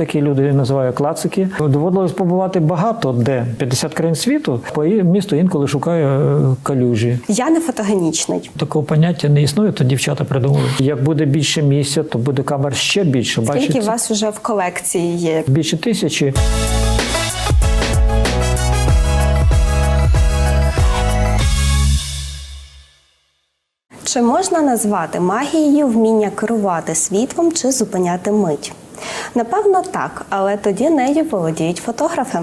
такі люди називають клацики. Доводилось побувати багато де 50 країн світу. По місту інколи шукаю е, калюжі. Я не фотогенічний. Такого поняття не існує, то дівчата придумали. Як буде більше місця, то буде камер ще більше. Скільки Бачите, у вас вже в колекції є? більше тисячі. Чи можна назвати магією вміння керувати світлом чи зупиняти мить? Напевно, так, але тоді нею володіють фотографи.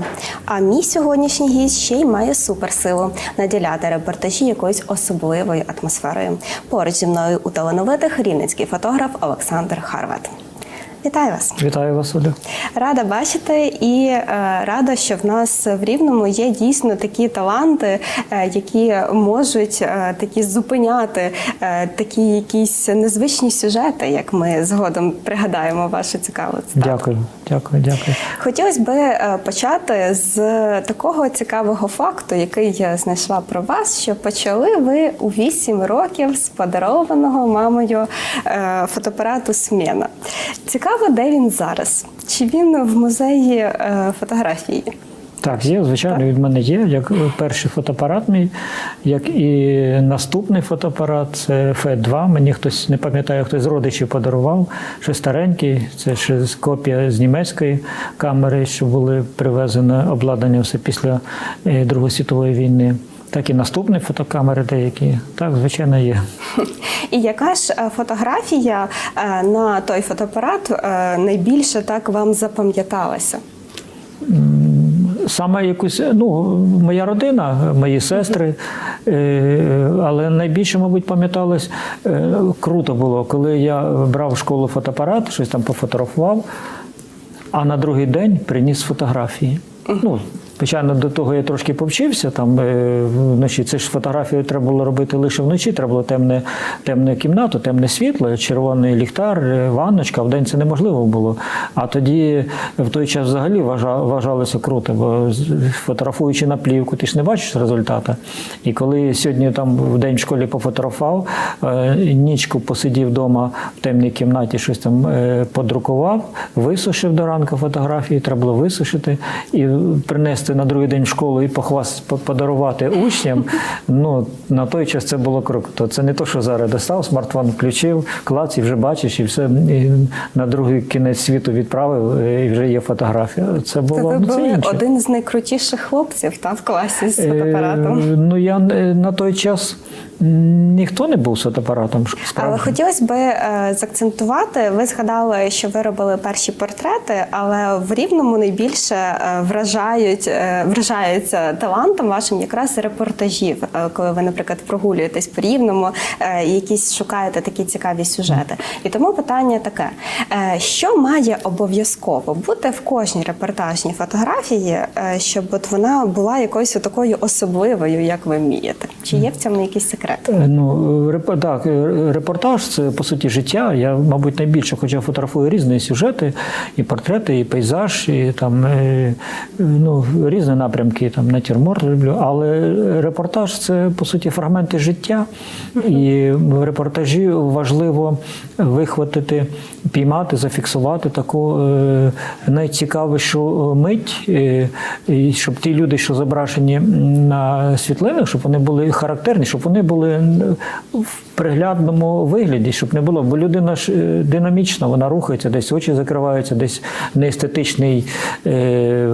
А мій сьогоднішній гість ще й має суперсилу наділяти репортажі якоюсь особливою атмосферою. Поруч зі мною у талановитих рівненський фотограф Олександр Харват. Вітаю вас! Вітаю вас, Оля. Рада бачити і е, рада, що в нас в Рівному є дійсно такі таланти, е, які можуть е, такі зупиняти е, такі якісь незвичні сюжети, як ми згодом пригадаємо вашу цікаву цитату. Дякую, дякую, дякую. Хотілося би е, почати з такого цікавого факту, який я знайшла про вас, що почали ви у 8 років з подарованого мамою е, фотоапарату Сміна. Цікаво, де він зараз? Чи він в музеї е, фотографії? Так, є, звичайно, від мене є. Як перший фотоапарат мій, як і наступний фотоапарат, це Ф2. Мені хтось не пам'ятаю, хтось з родичів подарував. Ще старенький, це ще копія з німецької камери, що були привезені обладнання все після е, Другої світової війни. Так і наступні фотокамери деякі. Так, звичайно, є. І яка ж е, фотографія е, на той фотоапарат е, найбільше так вам запам'яталася? Саме якусь, ну, моя родина, мої сестри, але найбільше, мабуть, пам'яталось, круто було, коли я брав в школу фотоапарат, щось там пофотографував, а на другий день приніс фотографії. Ну, Звичайно, до того я трошки повчився там е, вночі. Це ж фотографію треба було робити лише вночі. Треба було темне, темне кімнату, темне світло, червоний ліхтар, е, ванночка. Вдень це неможливо було. А тоді в той час взагалі вважалося круто, бо фотографуючи на плівку, ти ж не бачиш результата. І коли сьогодні там в день в школі пофотографував, е, нічку посидів вдома в темній кімнаті, щось там подрукував, висушив до ранку фотографії, треба було висушити і принести на другий день в школу і похвас подарувати учням. Ну на той час це було круто. Це не то, що зараз достав, смартфон включив, клац і вже бачиш, і все і на другий кінець світу відправив, е, і вже є фотографія. Це було це, ну, це інше. один з найкрутіших хлопців там в класі з Е, фотоапаратом. Ну я е, на той час ніхто не був фотоапаратом. Але справді. хотілося б е, заакцентувати. Ви згадали, що ви робили перші портрети, але в рівному найбільше е, вражають, е, вражаються талантом вашим якраз репортажів, Е, коли ви, наприклад, прогулюєтесь по рівному, е, якісь шукаєте такі цікаві сюжети. І тому питання таке: е, що має обов'язково бути в кожній репортажній фотографії, е, щоб от вона була якоюсь такою особливою, як ви вмієте? Чи є в цьому якісь якийсь секрет? Е, Ну, реп- так, е, репортаж це по суті життя. Я, мабуть, найбільше, хоча фотографую різні сюжети, і портрети, і пейзаж, і там е, ну, різні напрямки, там натюрморт люблю. Але репортаж це по суті фрагменти життя. І в репортажі важливо вихватити, піймати, зафіксувати таку е, найцікавішу мить, е, і щоб ті люди, що зображені на світлинах, щоб вони були характерні, щоб вони були в приглядному вигляді, щоб не було. Бо людина ж е, динамічна, вона рухається, десь очі закриваються, десь неестетичний е,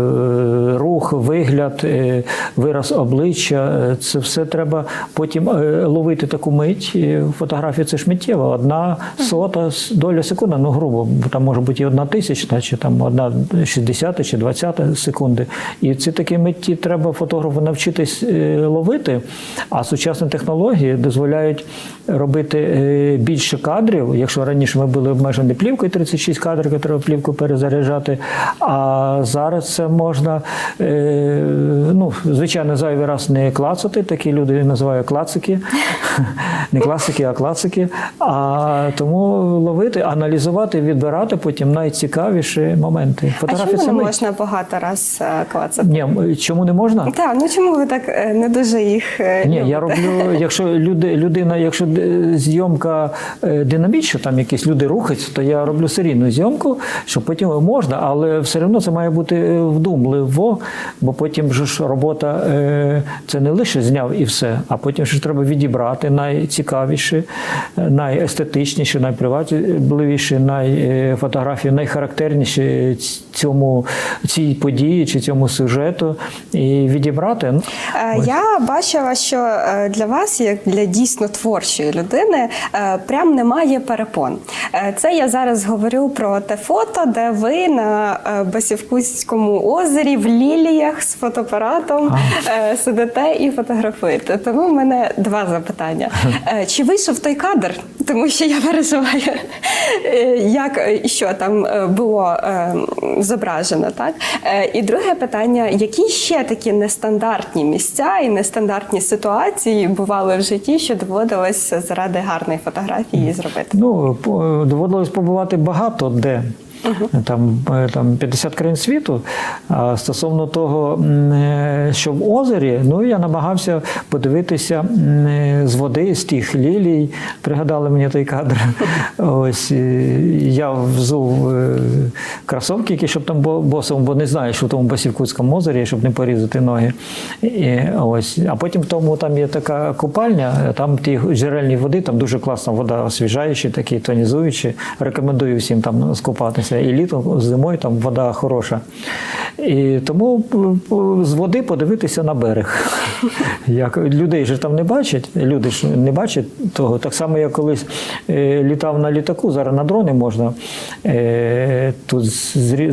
рух, вигляд, е, вираз обличчя. Е, Це все треба потім е, ловити таку мить. Фотографія це ж миттєва, одна сота доля секунди, ну грубо, бо там може бути і одна тисячна, чи там одна шістдесята чи двадцята секунди. І ці такі митті треба фотографу навчитись ловити. А сучасні технології дозволяють робити е, більше кадрів. Якщо раніше ми були обмежені плівкою 36 кадрів, треба плівку перезаряджати. А зараз це можна, е, ну, звичайно, зайвий раз не клацати. Такі люди називають клацики. Не класики, а клацики. А тому ловити, аналізувати, відбирати потім найцікавіші моменти. А чому не можна багато раз е, клацати? Ні, чому не можна? Так, ну чому ви так не дуже їх Ні, я роблю, якщо якщо люди, людина, якщо е, зйомка е, динамічна, там якісь люди рухаються, то я роблю серійну зйомку, що потім можна, але все одно це має бути е, вдумливо, бо потім же ж робота це не лише зняв і все, а потім ж треба відібрати найцікавіші, е, найестетичніші, найпривабливіші, найфотографії, найхарактерніші цьому цій події чи цьому сюжету і відібрати. Ну, Я бачила, що для вас, як для дійсно творчої людини, е, прям немає перепон. Е, Це я зараз говорю про те фото, де ви на Басівкузькому озері в ліліях з фотоапаратом а. сидите і фотографуєте. Тому в мене два запитання: Е, чи вийшов той кадр? Тому що я переживаю, е, як е, і що там е, було е, зображено, так? Е, І друге питання: які ще такі нестандартні місця і нестандартні ситуації бували в житті, що доводилось заради гарної фотографії зробити? Ну, доводилось побувати багато де. Там, е, там 50 країн світу. А стосовно того, е, що в озері, ну я намагався подивитися е, з води, з тих лілій. Пригадали мені той кадр. Ось я взув кросовки, які щоб там босом, бо не знаю, що в тому Басівкутському озері, щоб не порізати ноги. І, ось. А потім в тому там є така купальня, там ті джерельні води, там дуже класна вода, освіжаюча, такі тонізуючі. Рекомендую всім там скупатися. І літом, зимою там вода хороша. І тому п- з води подивитися на берег. Як людей же там не бачать, люди ж не бачать того. Так само, як колись е, літав на літаку, зараз на дрони можна. Е, тут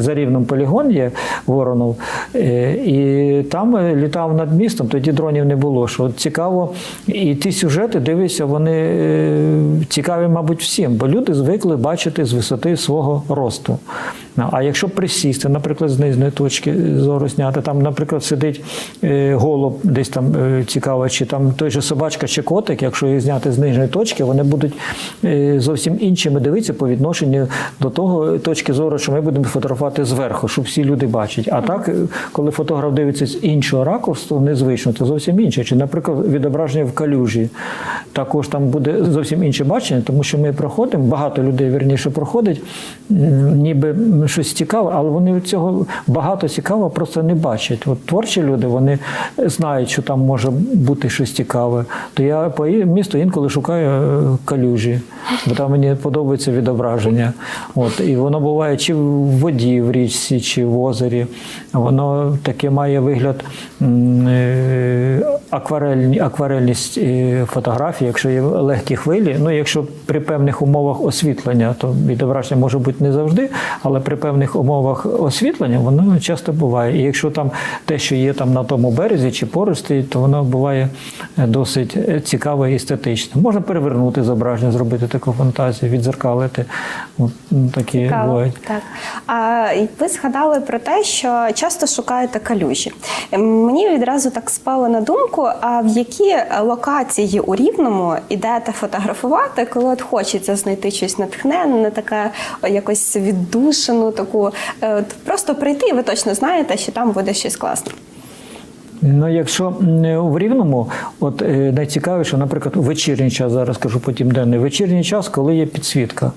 за рівном полігон є Воронов. Е, і там е, літав над містом, тоді дронів не було. Що цікаво, і ті сюжети, дивися, вони е, цікаві, мабуть, всім, бо люди звикли бачити з висоти свого росту. Ну, А якщо присісти, наприклад, з нижньої точки зору зняти, там, наприклад, сидить е, голуб, десь там е, цікаво, чи там той же собачка чи котик, якщо їх зняти з нижньої точки, вони будуть е, зовсім іншими дивитися по відношенню до того точки зору, що ми будемо фотографувати зверху, щоб всі люди бачать. А так, коли фотограф дивиться з іншого ракурсу, незвично, це зовсім інше. Чи, наприклад, відображення в калюжі, також там буде зовсім інше бачення, тому що ми проходимо, багато людей вірніше проходить, ніби щось цікаве, але вони цього багато цікавого просто не бачать. От творчі люди вони знають, що там може бути щось цікаве. То я по місту інколи шукаю е, калюжі, бо там мені подобається відображення. От, і воно буває чи в воді, в річці, чи в озері. Воно таке має вигляд е, акварельні, акварельність е, фотографії, якщо є легкі хвилі. Ну, якщо при певних умовах освітлення, то відображення може бути не завжди, але при певних умовах освітлення воно часто буває. І якщо там те, що є там на тому березі чи поруч стоїть, то воно буває е, досить е, цікаве і естетичне. Можна перевернути зображення, зробити таку фантазію, відзеркалити. От, такі Цікаво, бувають. Так. А ви згадали про те, що часто шукаєте калюжі. Ем, Мені відразу так спало на думку, а в які локації у Рівному ідете фотографувати, коли от хочеться знайти щось натхненне, таке якось віддушену, таку е, просто прийти, і ви точно знаєте, що там буде щось класне. Ну, якщо в рівному, от е, найцікавіше, наприклад, вечірній час, зараз кажу потім денний, вечірній час, коли є підсвітка.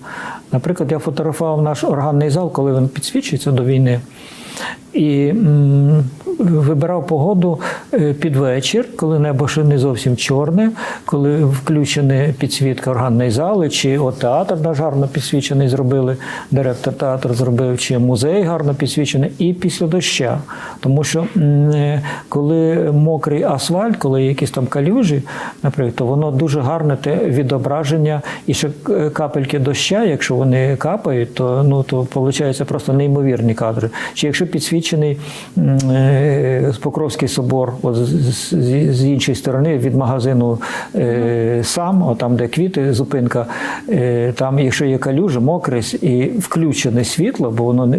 Наприклад, я фотографував наш органний зал, коли він підсвічується до війни. І вибирав погоду е, під вечір, коли небо ще не зовсім чорне, коли включена підсвітка органної зали, чи от театр наш гарно підсвічений зробили, директор театру зробив, чи музей гарно підсвічений, і після доща. Тому що е, коли мокрий асфальт, коли є якісь там калюжі, наприклад, то воно дуже гарне те відображення, і ще е, капельки доща, якщо вони капають, то ну то виходить просто неймовірні кадри. Чи якщо підсвічений м, е, Покровський собор, от з, іншої сторони від магазину е, сам, от там, де квіти, зупинка, е, там, якщо є калюжа, мокрість і включене світло, бо воно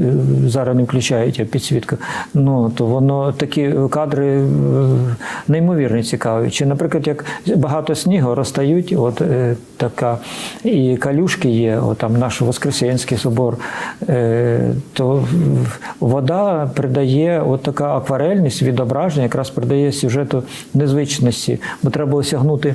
зараз не включають а підсвітка, ну то воно такі кадри неймовірно цікаві. Чи, наприклад, як багато снігу розстають, от така і калюшки є, от там наш Воскресенський собор, то вода придає от така акварельність, відображення, якраз придає сюжету незвичності. Бо треба осягнути,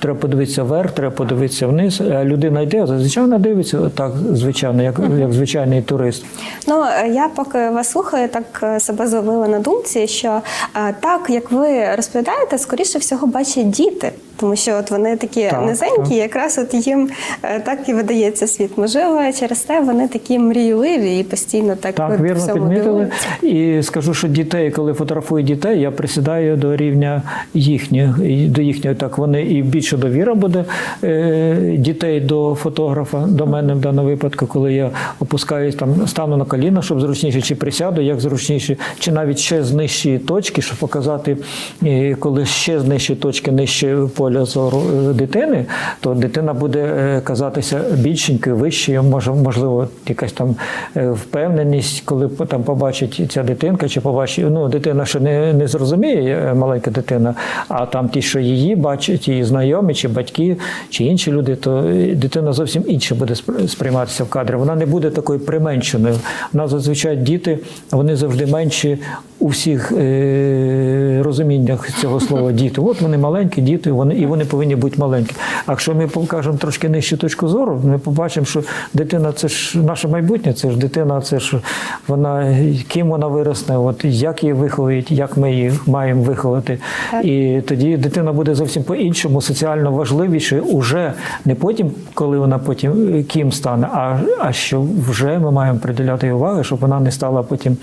треба подивитися вверх, треба подивитися вниз. Людина йде, зазвичай вона дивиться так, звичайно, як, як звичайний турист. Ну, е, я поки вас слухаю, так е, себе зловила на думці, що е, так, як ви розповідаєте, скоріше всього бачать діти. Тому що от вони такі Так, низенькі, так. якраз от їм е, так і видається світ. Можливо, через те вони такі мрійливі і постійно так, Так, от вірно всьому підмітили. І скажу, що дітей, коли фотографую дітей, я присідаю до рівня їхнього, до їхнього. Так вони і більше довіра буде е, дітей до фотографа, до мене в даному випадку, коли я опускаюсь там, стану на коліна, щоб зручніше, чи присяду, як зручніше, чи навіть ще з нижчі точки, щоб показати, е, коли ще з нижчі точки, нижче поля зору дитини, то дитина буде е, казатися більшенькою, вищою, може, можливо, якась там е, впевненість, коли там побачить ця дитинка, чи побачить, ну, дитина ще не, не зрозуміє, е, маленька дитина, а там ті, що її бачать, її знайомі, чи батьки, чи інші люди, то дитина зовсім інше буде спр- сприйматися в кадрі. Вона не буде такою применшеною. Вона зазвичай діти, вони завжди менші у всіх е, розуміннях цього слова діти. От вони маленькі діти, вони і вони повинні бути маленькі. А якщо ми покажемо трошки нижчу точку зору, ми побачимо, що дитина це ж наше майбутнє, це ж дитина, це ж вона ким вона виросне, от як її виховують, як ми її маємо виховати. І тоді дитина буде зовсім по-іншому, соціально важливіше, уже не потім, коли вона потім ким стане, а, а що вже ми маємо приділяти їй уваги, щоб вона не стала потім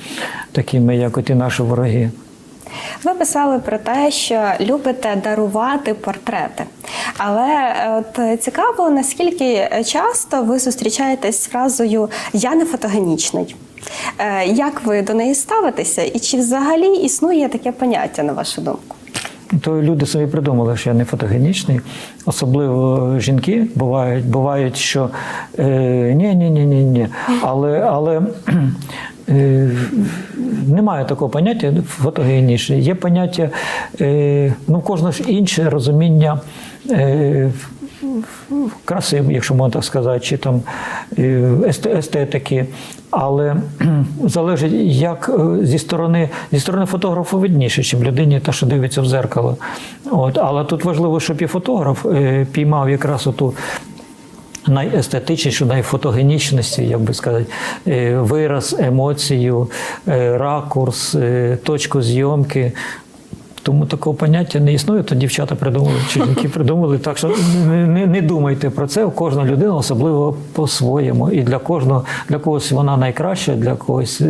такими, як от і наші вороги. Ви писали про те, що любите дарувати портрети. Але е, от е, цікаво, наскільки часто ви зустрічаєтесь з фразою Я не фотогенічний. Е, Як ви до неї ставитеся, і чи взагалі існує таке поняття, на вашу думку? То люди собі придумали, що я не фотогенічний, особливо жінки бувають, бувають, що е, ні, ні, ні, ні, ні. Але, але немає такого поняття фотогенічний. Є поняття, е, ну, в кожного ж інше розуміння. Е, краси, якщо можна так сказати, чи там е, естетики. Але залежить, як е, зі сторони зі сторони фотографа видніше, ніж людині, та що дивиться в зеркало. От, але тут важливо, щоб і фотограф е, піймав якраз оту найестетичнішу, найфотогенічності, як би сказати, е, вираз, емоцію, е, ракурс, е, точку зйомки. Тому такого поняття не існує, то дівчата придумали, чи жінки придумали. Так що не, не, не думайте про це. Кожна людина особливо по-своєму. І для кожного для когось вона найкраща, для когось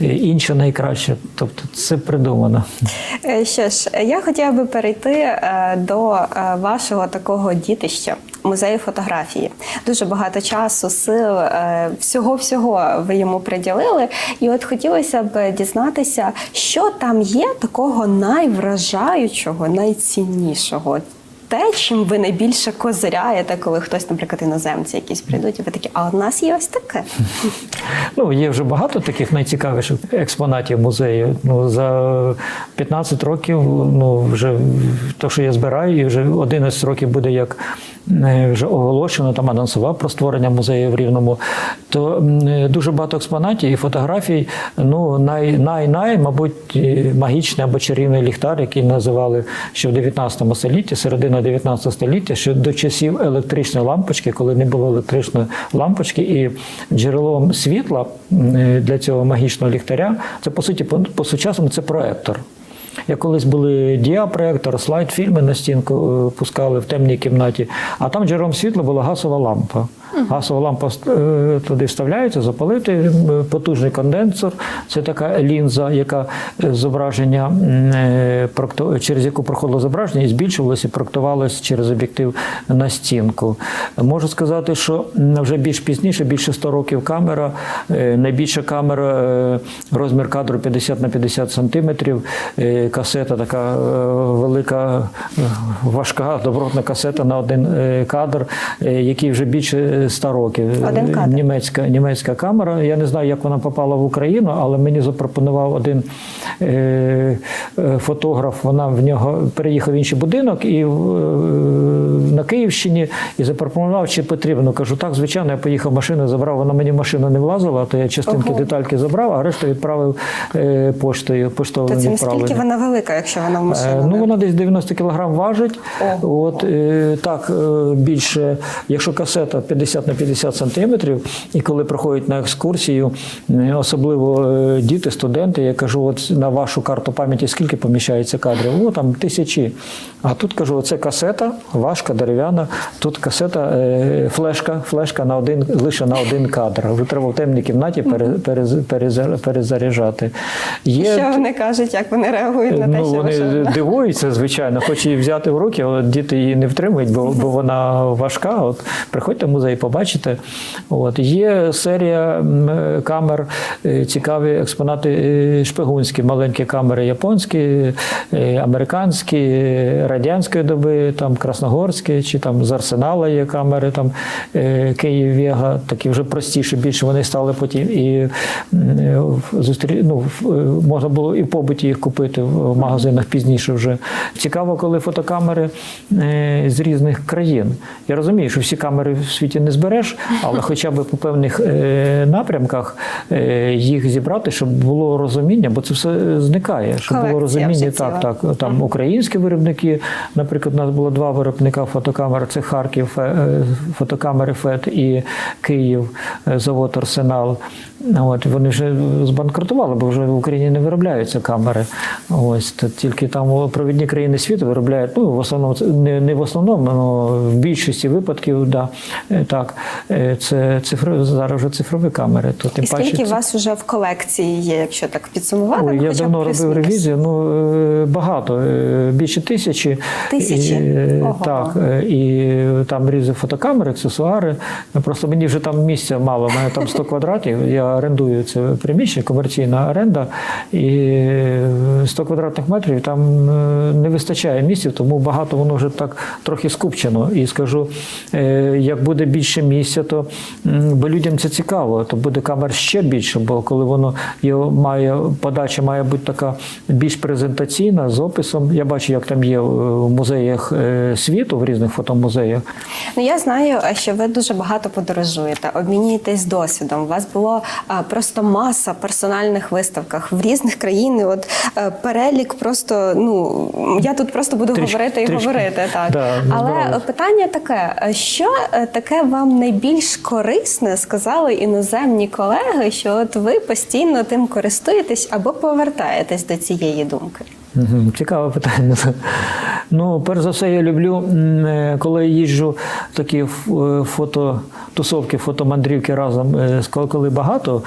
інша найкраща. Тобто це придумано. Що ж, я хотіла би перейти до вашого такого дітища. Музею фотографії дуже багато часу, сил, е, всього всього ви йому приділили. І от хотілося б дізнатися, що там є такого найвражаючого, найціннішого. Те, чим ви найбільше козиряєте, коли хтось, наприклад, іноземці якісь прийдуть, і ви такі, а у нас є ось таке. Ну, є вже багато таких найцікавіших експонатів музею. Ну, за 15 років, ну, вже те, що я збираю, і вже 11 років буде як е, вже оголошено, там анонсував про створення музею в Рівному, то е, дуже багато експонатів і фотографій. Ну, най, най, най, мабуть, е, магічний або чарівний ліхтар, який називали ще в 19 столітті, середина 19 століття, ще до часів електричної лампочки, коли не було електричної лампочки, і джерелом світла е, для цього магічного ліхтаря, це по суті, по, по сучасному це проектор. Як колись були діапроектор, слайд, фільми на стінку е, пускали в темній кімнаті, а там джерелом світла була газова лампа. Газова лампа е, туди вставляється, запалити е, потужний конденсор. Це така лінза, яка зображення, через яку проходило зображення і збільшувалося і проектувалося через об'єктив на стінку. Можу сказати, що вже більш пізніше, більше 100 років камера, найбільша камера, розмір кадру 50 на 50 сантиметрів. Касета, така е, велика, е, важка, добротна касета на один е, кадр, який вже більше 100 років. Один кадр. Німецька, німецька камера. Я не знаю, як вона попала в Україну, але мені запропонував один фотограф. Вона в нього переїхав в інший будинок і на Київщині і запропонував, чи потрібно. Кажу, так, звичайно, я поїхав машину, забрав. Вона мені в машину не влазила, то я частинки Ого. детальки забрав, а решту відправив поштою. Поштовим відправленням. Велика, якщо вона в Е, машину? Ну, вона десь 90 кг важить. Ого. От, е, так, е, більше, якщо касета 50 на 50 сантиметрів, і коли приходять на екскурсію, особливо діти, студенти, я кажу, от на вашу карту пам'яті скільки поміщається кадрів? О, там тисячі. А тут кажу, оце касета, важка, дерев'яна, тут касета, флешка, флешка на один, лише на один кадр. Вже треба в темній кімнаті пере, перез- переза- перезаряджати. Є Що вони кажуть, як вони реагують те, ну, що вони ваша... дивуються, звичайно, хоч її взяти в руки, але діти її не втримують, бо, бо вона важка. От приходьте в музей, побачите. От є серія камер, е, цікаві експонати е, шпигунські, маленькі камери японські, е, американські, радянської доби, там красногорські, чи там з арсенала є камери, там Київ Вега, такі вже простіші, більше вони стали потім і зустрі... ну, можна було і в побуті їх купити в магазинах пізніше вже. Цікаво, коли фотокамери е, з різних країн. Я розумію, що всі камери в світі не збереш, але хоча б по певних е, напрямках е, їх зібрати, щоб було розуміння, бо це все зникає. Щоб було розуміння, так, так. Там українські виробники, наприклад, у нас було два виробника фотокамер: це Харків, фотокамери ФЕТ і Київ, завод Арсенал. От вони вже збанкрутували, бо вже в Україні не виробляються камери. Ось то тільки там провідні країни світу виробляють. Ну в основному не, не в основному, але в більшості випадків, да, е, так е, це цифрові зараз вже цифрові камери. То тим І скільки паче у вас вже в колекції є, якщо так підсумувати? Ой, я давно робив ревізію. Ну е, багато, більше тисячі. Тисячі? І, Ого. Так, і там різні фотокамери, аксесуари. Просто мені вже там місця мало. У мене там 100 квадратів. Я орендую це приміщення, комерційна оренда, і е, 100 квадратних метрів там е, не вистачає місців, тому багато воно вже так трохи скупчено. І скажу, е, як буде більше місця, то бо людям це цікаво, то буде камер ще більше, бо коли воно його має подача має бути така більш презентаційна з описом. Я бачу, як там є в музеях е, світу, в різних фотомузеях. Ну я знаю, що ви дуже багато подорожуєте, обмінюєтесь досвідом. У вас було просто маса персональних виставках в різних країнах. От е, перелік просто ну я тут просто буду Трішки- говорити і трішки. говорити. Так Да, але здорово. питання таке: е, що е, таке вам найбільш корисне сказали іноземні колеги, що от ви постійно тим користуєтесь або повертаєтесь до цієї думки? Цікаве питання. Ну, перш за все, я люблю, е, коли їжджу в такі е, фототусовки, фотомандрівки разом, е, коли- багато,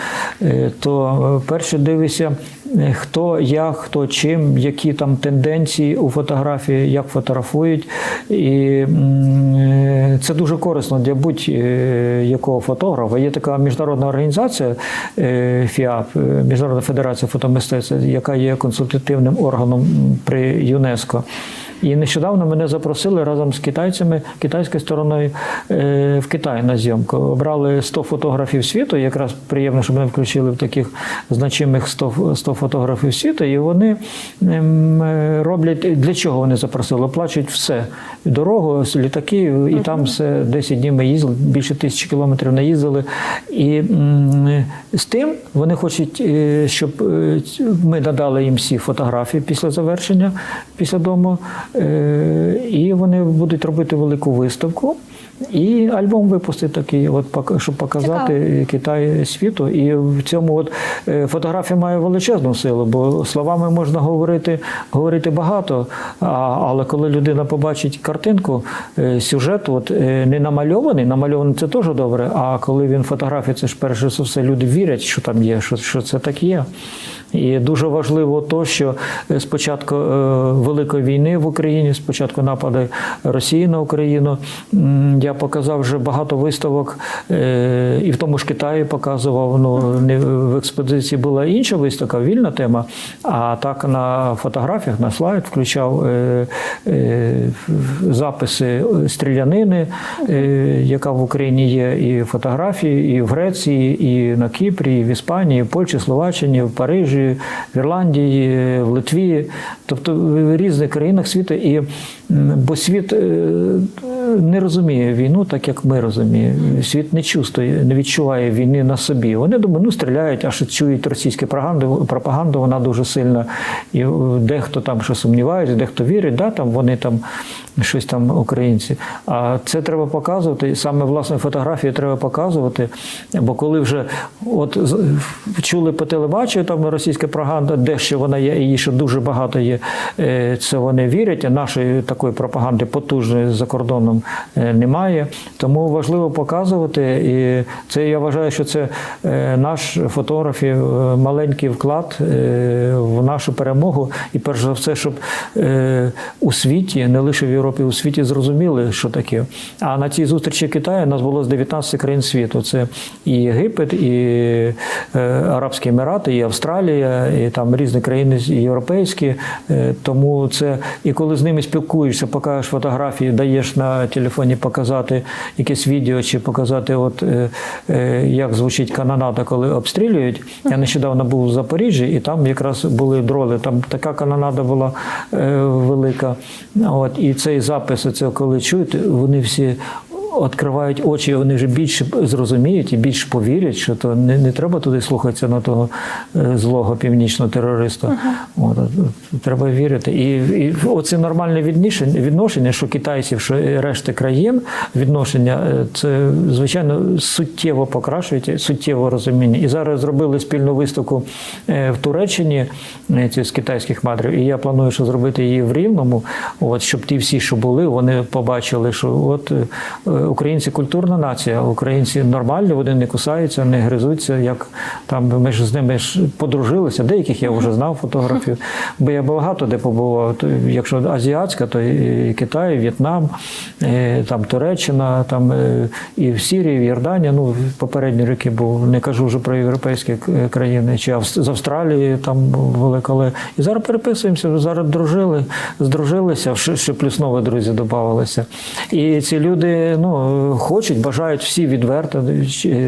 то перше дивишся, е, хто як, хто чим, які там тенденції у фотографії, як фотографують. І е, це дуже корисно для будь-якого фотографа. Є така міжнародна організація е, ФІАП, е, Міжнародна федерація фотомистецтва, яка є консультативним органом при ЮНЕСКО. І нещодавно мене запросили разом з китайцями, китайською стороною е, в Китай на зйомку. Обрали 100 фотографів світу. Якраз приємно, що мене включили в таких значимих 100, 100 фотографів світу. І вони ем, роблять для чого вони запросили? Оплачують все: дорогу, літаки, і там все 10 днів ми їздили, більше тисячі кілометрів наїздили. І м, з тим вони хочуть, е, щоб е, ми надали їм всі фотографії після завершення, після дому. Е, І вони будуть робити велику виставку. І альбом випустити такий, от щоб показати Китай світу. І в цьому от е, фотографія має величезну силу, бо словами можна говорити, говорити багато. А, але коли людина побачить картинку, е, сюжет, от е, не намальований, намальований це теж добре. А коли він фотографія, це ж перше за все люди вірять, що там є, що, що це так є. І дуже важливо то, що спочатку Великої війни в Україні, спочатку нападу Росії на Україну, м, я показав вже багато виставок, е, і в тому ж Китаї показував. Ну, не в експозиції була інша виставка, вільна тема. А так на фотографіях, на слайд включав е, е, записи стрілянини, яка в Україні є, і фотографії, і в Греції, і на Кіпрі, і в Іспанії, і в Польщі, Словаччині, в Парижі, в Ірландії, в Литві, тобто в різних країнах світу. І бо світ не розуміє війну так, як ми розуміємо. Світ не чувствує, не відчуває війни на собі. Вони думають, ну стріляють, аж чують російську пропаганду, пропаганду, вона дуже сильна. І е, дехто там що сумнівається, дехто вірить, да, там вони там щось там українці. А це треба показувати, саме власне фотографії треба показувати. Бо коли вже от чули по телебаченню, там російська пропаганда, де ще вона є, і ще дуже багато є, е, це вони вірять, нашої такої пропаганди потужної за кордоном е, немає. Тому важливо показувати. І це я вважаю, що це е, наш фотографів маленький вклад в нашу перемогу. І перш за все, щоб у світі, не лише в Європі, у світі зрозуміли, що таке. А на цій зустрічі Китаю нас було з 19 країн світу. Це і Єгипет, і е, Арабські Емірати, і Австралія, і там різні країни європейські. Е, Тому це і коли з ними спілкуєшся, покажеш фотографії, даєш на телефоні показати якесь відео чи показати, от е, як звучить канонада, коли обстрілюють. Я нещодавно був у Запоріжжі, і там якраз були дроли. Там така канонада була велика. От і цей запис, це коли чуєте, вони всі. Відкривають очі, вони вже більше зрозуміють і більше повірять, що то не, не треба туди слухатися на того е, злого північного терориста. От, от, треба вірити. І, і оце нормальне відношення, що китайців, що решти країн відношення, е, це звичайно суттєво покращується, суттєво розуміння. І зараз зробили спільну виставку е, в Туреччині ці з китайських мадрів. І я планую, що зробити її в Рівному, от щоб ті всі, що були, вони побачили, що от українці культурна нація, українці нормальні, вони не кусаються, не гризуться. Як там ми ж з ними ж подружилися. Деяких я вже знав фотографів, бо я багато де побував. Якщо азіатська, то і Китай, і В'єтнам, там Туреччина, там е, і в Сирії, в Йорданії. Ну попередні роки був. Не кажу вже про європейські країни, чи з Австралії там велика. Але і зараз переписуємося. Зараз дружили, здружилися, ще плюс нові друзі додавалися. І ці люди ну хочуть, бажають всі відверто,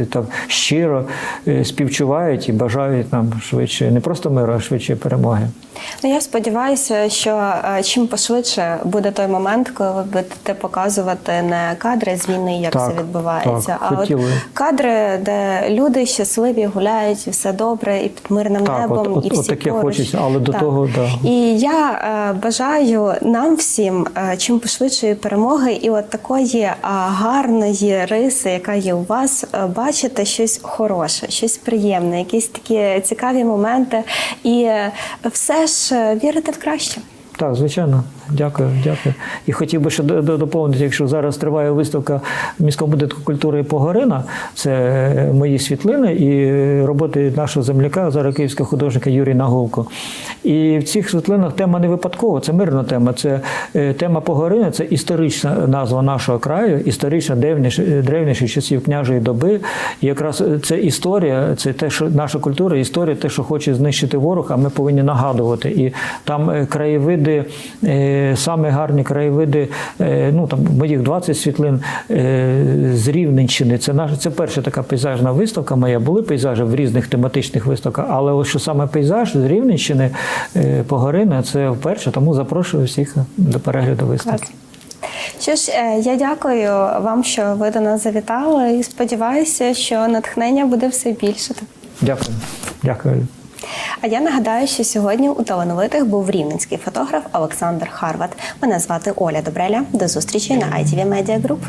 там, щиро е, співчувають і бажають нам швидше не просто миру, а швидше перемоги. Ну я сподіваюся, що е, чим пошвидше буде той момент, коли ви будете показувати не кадри з війни, як Так, це відбувається, так, а от кадри, де люди щасливі гуляють, і все добре, і під мирним Так, небом, от- от- і всі от таке поруч. хочеться, але до Так. того, да. І я е, бажаю нам всім е, чим пошвидшої перемоги, і от такої е, гарної риси, яка є у вас, е, бачити щось хороше, щось приємне, якісь такі цікаві моменти, і е, все ж е, вірити в краще. Так, звичайно, дякую, дякую. І хотів би ще до- до- доповнити, якщо зараз триває виставка в міському будинку культури Погорина, це е, мої світлини і роботи нашого земляка, зараз київського художника Юрія Нагулко. І в цих світлинах тема не випадкова, це мирна тема. Це е, тема Погорина, це історична назва нашого краю, історична древніших часів княжої доби. І якраз е, це історія, це те, що наша культура, історія, те, що хоче знищити ворог, а ми повинні нагадувати. І там краєвиди, саме гарні краєвиди, е, ну там моїх 20 світлин е, з Рівненщини. Це наша це перша така пейзажна виставка моя. Були пейзажі в різних тематичних виставках, але ось що саме пейзаж з Рівненщини е, Погорина, це вперше, тому запрошую всіх до перегляду виставки. Що ж, я дякую вам, що ви до нас завітали, і сподіваюся, що натхнення буде все більше. Дякую. Дякую. А я нагадаю, що сьогодні у талановитих був рівненський фотограф Олександр Харват. Мене звати Оля Добреля. До зустрічі на ITV Media Group.